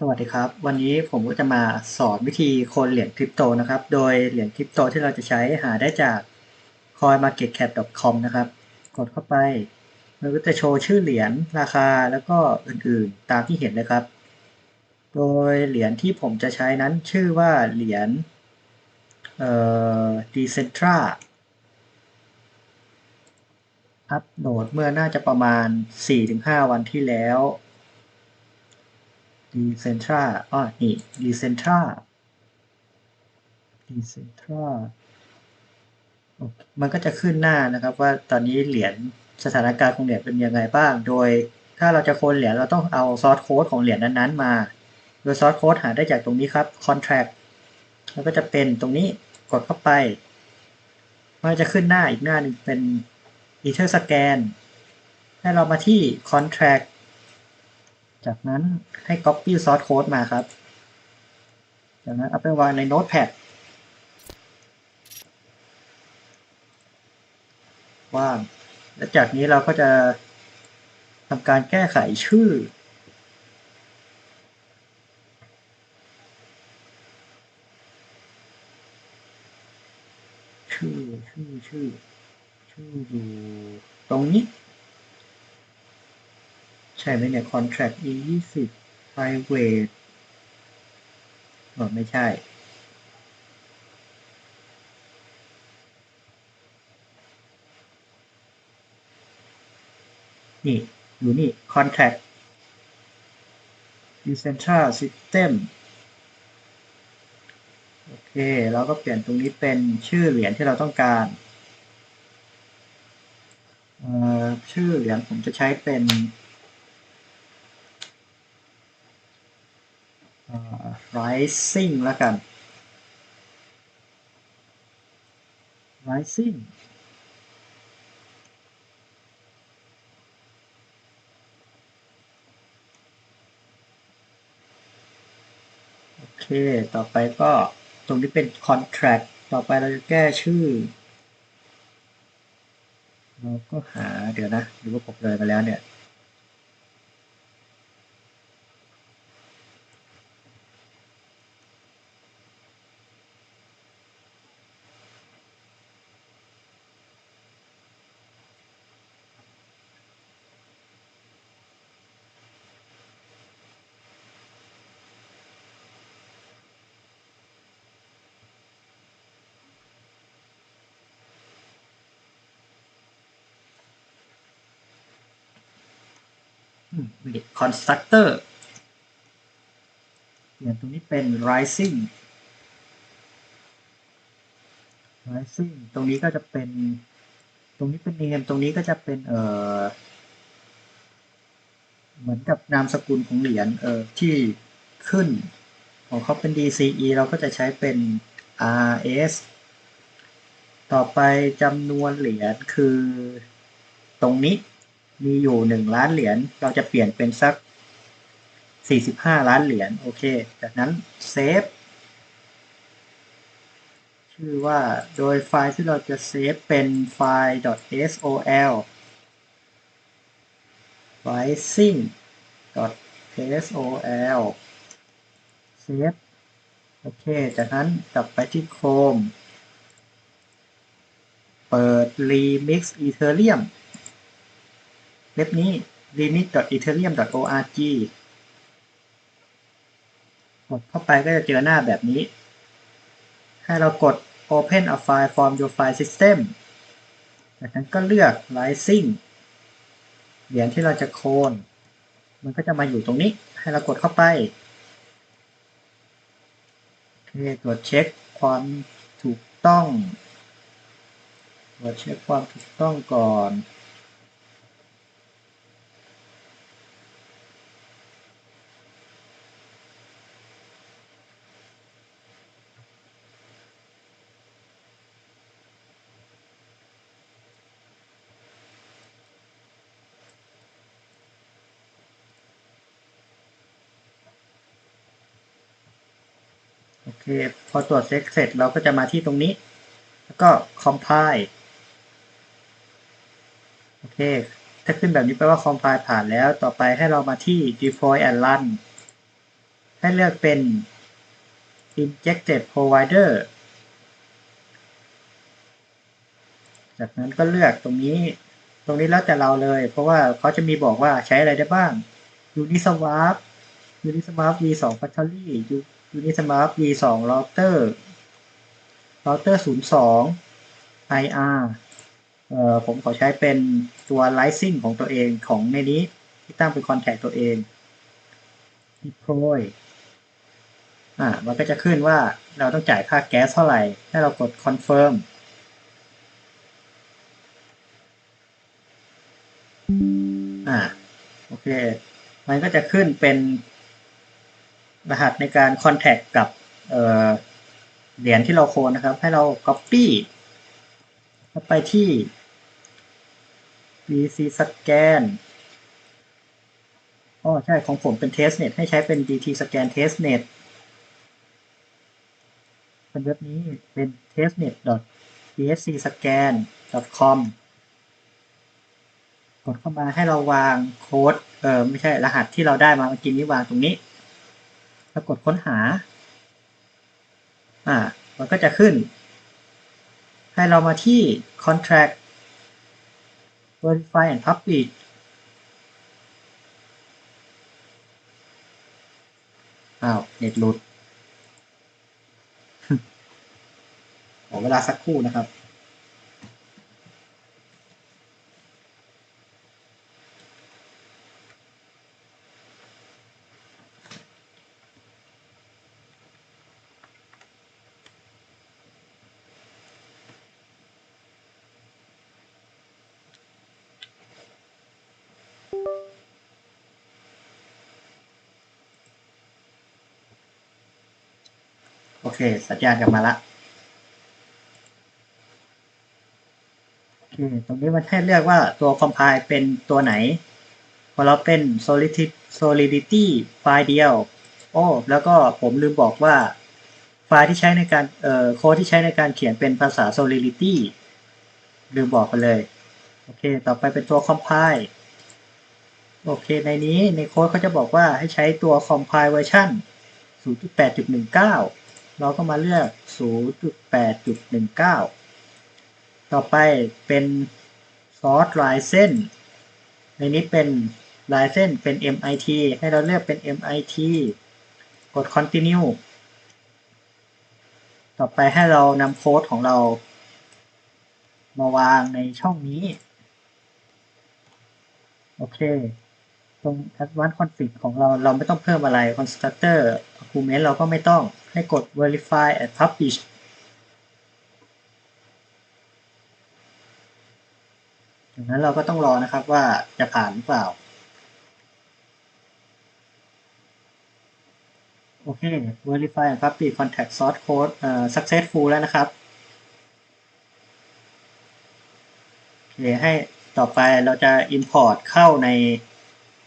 สวัสดีครับ วันนี้ผมก็จะมาสอนวิธีโคนเหรียญคริปโตนะครับ โดยเหรียญคริปโตที่เราจะใช้หาได้จาก coinmarketcap.com นะครับ กดเข้าไป มันก็จะโชว์ชื่อเหรียญราคาแล้วก็อื่นๆตามที่เห็นเลยครับ โดยเหรียญที่ผมจะใช้นั้นชื่อว่าเหรียญเอ่อ Decentra อัปโหลดเมื่อน่าจะประมาณ 4-5 วันที่แล้ว Decentra อ๋อนี่ Decentra Decentra โอเคมันก็จะขึ้นหน้านะครับว่าตอนนี้เหรียญสถานการณ์ของเหรียญเป็นยังไงบ้าง โดยถ้าเราจะโคนเหรียญเราต้องเอาซอสโค้ดของเหรียญนั้นๆมา โดยซอสโค้ดหาได้จากตรงนี้ครับ contract แล้วก็จะเป็นตรงนี้กดเข้าไป มันจะขึ้นหน้าอีกหน้าหนึ่งเป็น ether scan ให้เรามาที่ contract จากนั้นให้ copy source code มาครับ จากนั้นเอาไปวางใน notepad ว่าง และจากนี้เราก็จะทำการแก้ไขชื่อ ชื่อ ชื่อ ชื่อ ชื่ออยู่ตรงนี้ ช่ไหมเนี่ย contract e ยี่สิบ private อ๋อไม่ใช่ นี่ อยู่นี่ contract decentral system โอเค เราก็เปลี่ยนตรงนี้เป็นชื่อเหรียญที่เราต้องการชื่อเหรียญผมจะใช้เป็นเอ่อ rising แล้วกัน rising โอเค ต่อไปก็ตรงนี้เป็น contract ต่อไปเราจะแก้ชื่อ เราก็หาเดี๋ยวนะหรือว่าผมเลยมาแล้วเนี่ย constructor เปลี่ยนตรงนี้เป็น rising rising ตรงนี้ก็จะเป็น ตรงนี้เป็น name ตรงนี้ก็จะเป็น เอ่อ เหมือนกับนามสกุลของเหรียญ เอ่อ ที่ขึ้น ของเขาเป็น DCE เราก็จะใช้เป็น RS ต่อไปจำนวนเหรียญคือตรงนี้ มีอยู่หนึ่งล้านเหรียญเราจะเปลี่ยนเป็นสักสี่สิบห้าล้านเหรียญโอเค จากนั้นเซฟชื่อว่าโดยไฟล์ที่เราจะเซฟเป็นไฟล์ .sol rising .sol เซฟโอเค จากนั้นกลับไปที่ Chrome เปิด remix ethereum เว็บนี้ remix.ethereum.org กดเข้าไปก็จะเจอหน้าแบบนี้ ให้เรากด open a file from your file system จากนั้นก็เลือก rising เหรียญที่เราจะโคนมันก็จะมาอยู่ตรงนี้ ให้เรากดเข้าไปโอเคตรวจเช็คความถูกต้องตรวจเช็คความถูกต้องก่อน โอเคพอตรวจเช็คเสร็จเราก็จะมาที่ตรงนี้ แล้วก็ compile โอเค ถ้าขึ้นแบบนี้แปลว่า compile ผ่านแล้ว ต่อไปให้เรามาที่ deploy and run ให้เลือกเป็น injected provider จากนั้นก็เลือกตรงนี้ ตรงนี้แล้วแต่เราเลย เพราะว่าเขาจะมีบอกว่าใช้อะไรได้บ้าง Uniswap Uniswap v2 Factory Uniswap v2 router router 02 IR เอ่อผมขอใช้เป็นตัว Rising ของตัวเองของในนี้ที่ตั้งเป็น contact ตัวเอง deploy อ่ามันก็จะขึ้นว่าเราต้องจ่ายค่าแก๊สเท่าไหร่ ให้เรากด confirm อ่าโอเค มันก็จะขึ้นเป็น รหัสในการ contact กับเหรียญที่เราโคนนะครับ ให้เรา copy แล้ไปที่ VC scan อ๋อใช่ของผมเป็น testnet ให้ใช้เป็น DT scan testnet เป็นเว็บนี้เป็น testnet.bscscan.com กดเข้ามาให้เราวางโค้ด เออไม่ใช่รหัสที่เราได้มาเมื่อกี้นี้วางตรงนี้ แล้วกดค้นหา อ่า มันก็จะขึ้น ให้เรามาที่ contract verify and publish อ้าว เน็ตหลุดขอเวลาสักครู่นะครับ โอเค สัญญาณกลับมาละโอเคตรงนี้มันให้เลือกว่าตัว compile เป็นตัวไหนพอเราเป็น solidity solidity ไฟล์เดียว โอ้ แล้วก็ผมลืมบอกว่า ไฟล์ที่ใช้ในการเอ่อโค้ดที่ใช้ในการเขียนเป็นภาษา solidity ลืมบอกไปเลย โอเค ต่อไปเป็นตัว compile โอเค ในนี้ในโค้ดเขาจะบอกว่าให้ใช้ตัว compile version 0.8.19 เราก็มาเลือก 0.8.19 ต่อไปเป็น source license ในนี้เป็นลายเส้นเป็น MIT ให้เราเลือกเป็น MIT กด continue ต่อไปให้เรานำโค้ดของเรา มาวางในช่องนี้ โอเค ตรง advanced config ของเราเราไม่ต้องเพิ่มอะไร constructor argument เราก็ไม่ต้องให้กด verify and publish จากนั้นเราก็ต้องรอนะครับว่าจะผ่านหรือเปล่า โอเค verify and publish contact source code อ่อ successful แล้วนะครับโอเคให้ต่อไปเราจะ import เข้าใน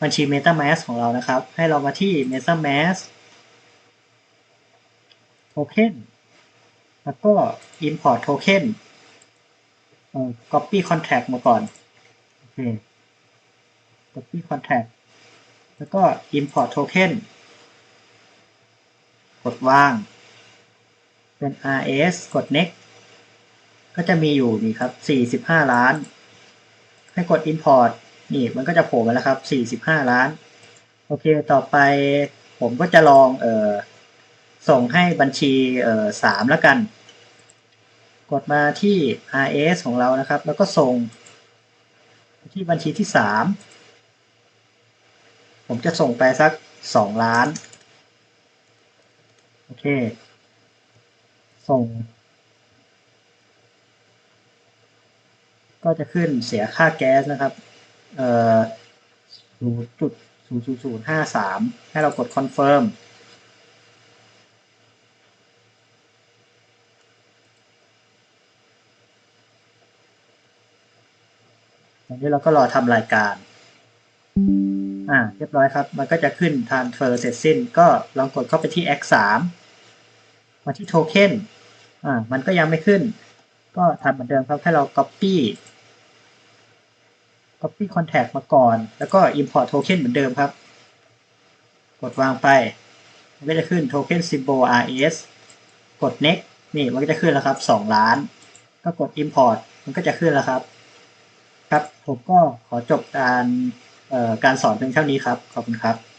บัญชี MetaMask ของเรานะครับ ให้เรามาที่ MetaMask token แล้วก็ import token copy contract มาก่อนโอเค copy contract แล้วก็ import token กดว่าง เป็น rs กด next ก็จะมีอยู่นี่ครับ 45 ล้าน ให้กด import นี่มันก็จะโผล่มาแล้วครับ 45 ล้าน โอเค ต่อไปผมก็จะลองเออส่งให้บัญชีเออสามแล้วกัน กดมาที่ rs ของเรานะครับ แล้วก็ส่ง ที่บัญชีที่สามผมจะส่งไปสักสองล้าน โอเค ส่ง ก็จะขึ้นเสียค่าแก๊สนะครับ เอ่อ0.00053ให้เรากด confirm ตอนนี้เราก็รอทำรายการ อ่า เรียบร้อยครับ มันก็จะขึ้น transfer เสร็จสิ้น ก็ลองกดเข้าไปที่ X 3มาที่ token อ่า มันก็ยังไม่ขึ้น ก็ทำเหมือนเดิมครับ ให้เรา copy copy contact มาก่อน แล้วก็ import token เหมือนเดิมครับ กดวางไป มันก็จะขึ้น token symbol rs กด next นี่มันก็จะขึ้นแล้วครับสองล้าน ก็กด import มันก็จะขึ้นแล้วครับ ครับ ผมก็ขอจบการเอ่อการสอนเพียงเท่านี้ครับ ขอบคุณครับ